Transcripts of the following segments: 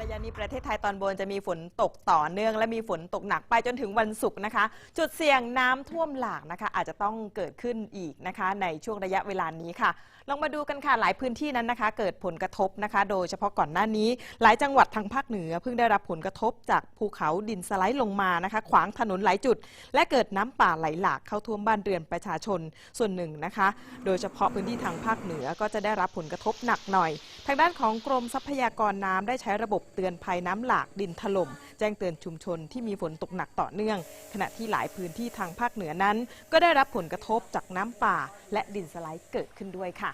ระยะนี้ประเทศไทยตอนบนจะมีฝนตกต่อเนื่อง และมีฝนตกหนักไปจนถึงวันศุกร์นะคะ จุดเสี่ยงน้ำท่วมหลากนะคะ อาจจะต้องเกิดขึ้นอีกนะคะ ในช่วงระยะเวลานี้ค่ะ ลองมาดูกันค่ะหลายพื้นที่นั้นนะคะ เกิดผลกระทบนะคะ โดยเฉพาะก่อนหน้านี้ หลายจังหวัดทางภาคเหนือ เพิ่งได้รับผลกระทบจากภูเขาดินสไลด์ลงมานะคะ ขวางถนนหลายจุด และเกิดน้ำป่าไหลหลากเข้าท่วมบ้านเรือนประชาชนส่วนหนึ่งนะคะ โดยเฉพาะพื้นที่ทางภาคเหนือก็จะได้รับผลกระทบหนักหน่อย ทางด้านของกรมทรัพยากรน้ำได้ใช้ระบบเตือนภัยน้ำหลากดินถล่มแจ้งเตือนชุมชนที่มีฝนตกหนักต่อเนื่อง ขณะที่หลายพื้นที่ทางภาคเหนือนั้น ก็ได้รับผลกระทบจากน้ำป่า และดินสไลด์เกิดขึ้นด้วยค่ะ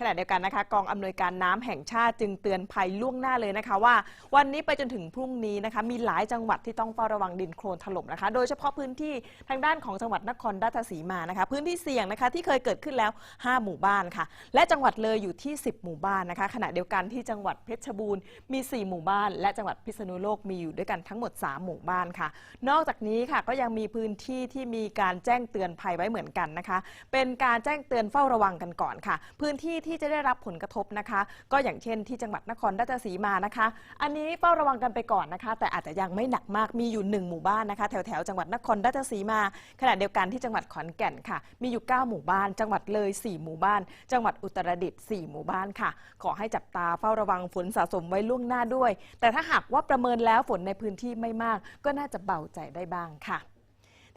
ขณะเดียวกันนะคะกองอำนวยการน้ำแห่งชาติจึงเตือนภัยล่วงหน้าเลยนะคะ ว่าวันนี้ไปจนถึงพรุ่งนี้นะคะ มีหลายจังหวัดที่ต้องเฝ้าระวังดินโคลนถล่มนะคะ โดยเฉพาะพื้นที่ทางด้านของจังหวัดนครราชสีมานะคะ พื้นที่เสี่ยงนะคะที่เคยเกิดขึ้นแล้ว 5 หมู่บ้านค่ะ และจังหวัดเลยอยู่ที่ 10 หมู่บ้านนะคะ ขณะเดียวกันที่จังหวัดเพชรบูรณ์มี 4 หมู่บ้าน และจังหวัดพิษณุโลกมีอยู่ด้วยกันทั้งหมด 3 หมู่บ้านค่ะ นอกจากนี้ค่ะก็ยังมีพื้นที่ที่มีการแจ้งเตือนภัยไว้เหมือนกันนะคะ เป็นการแจ้งเตือนเฝ้าระวังกันก่อนค่ะ พื้นที่ที่จะได้รับผลกระทบนะคะ ก็อย่างเช่นที่จังหวัดนครราชสีมานะคะ อันนี้เฝ้าระวังกันไปก่อนนะคะ แต่อาจจะยังไม่หนักมากมีอยู่ 1 หมู่บ้านนะคะ แถวแถวจังหวัดนครราชสีมา ขณะเดียวกันที่จังหวัดขอนแก่นค่ะ มีอยู่ 9 หมู่บ้าน จังหวัดเลย 4 หมู่บ้าน จังหวัดอุตรดิตถ์4หมู่บ้านค่ะ ขอให้จับตาเฝ้าระวังฝนสะสมไว้ล่วงหน้าด้วย แต่ถ้าหากว่าประเมินแล้วฝนในพื้นที่ไม่มาก ก็น่าจะเบาใจได้บ้างค่ะ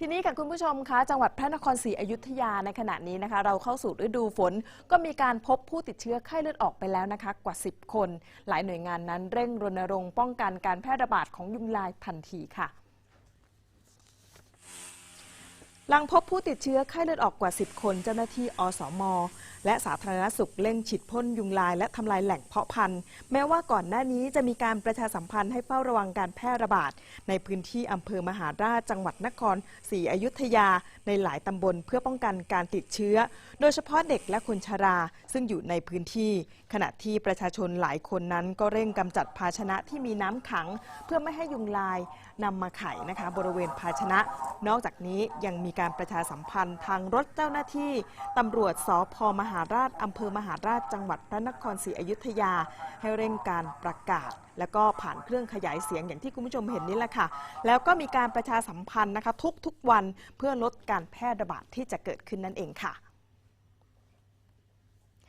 ทีนี้ค่ะคุณผู้ชมคะจังหวัดพระนครศรีอยุธยาในขณะนี้นะคะ เราเข้าสู่ฤดูฝน ก็มีการพบผู้ติดเชื้อไข้เลือดออกไปแล้วนะคะ กว่า 10 คน หลายหน่วยงานนั้นเร่งรณรงค์ป้องกันการแพร่ระบาดของยุงลายทันทีค่ะ หลังพบผู้ติดเชื้อไข้เลือดออกกว่า 10 คนเจ้าหน้าที่อสม และสาธารณสุขเร่งฉีดพ่นยุงลาย และทำลายแหล่งเพาะพันธุ์แม้ว่าก่อนหน้านี้จะมีการประชาสัมพันธ์ให้เฝ้าระวังการแพร่ระบาด ในพื้นที่อำเภอมหาราชจังหวัดนครศรีอยุธยา ในหลายตำบลเพื่อป้องกันการติดเชื้อ โดยเฉพาะเด็กและคนชรา ซึ่งอยู่ในพื้นที่ ขณะที่ประชาชนหลายคนนั้นก็เร่งกำจัดภาชนะที่มีน้ำขัง เพื่อไม่ให้ยุงลายนำมาไข่นะคะบริเวณภาชนะ นอกจากนี้ยังมีการประชาสัมพันธ์ทางรถเจ้าหน้าที่ตำรวจสพมหาราชอำเภอมหาราชจังหวัดพระนครศรีอยุธยา ให้เร่งการประกาศ แล้วก็ผ่านเครื่องขยายเสียงอย่างที่คุณผู้ชมเห็นนี่แหละค่ะ แล้วก็มีการประชาสัมพันธ์นะคะทุกๆวันเพื่อลดการแพร่ระบาดที่จะเกิดขึ้นนั่นเองค่ะ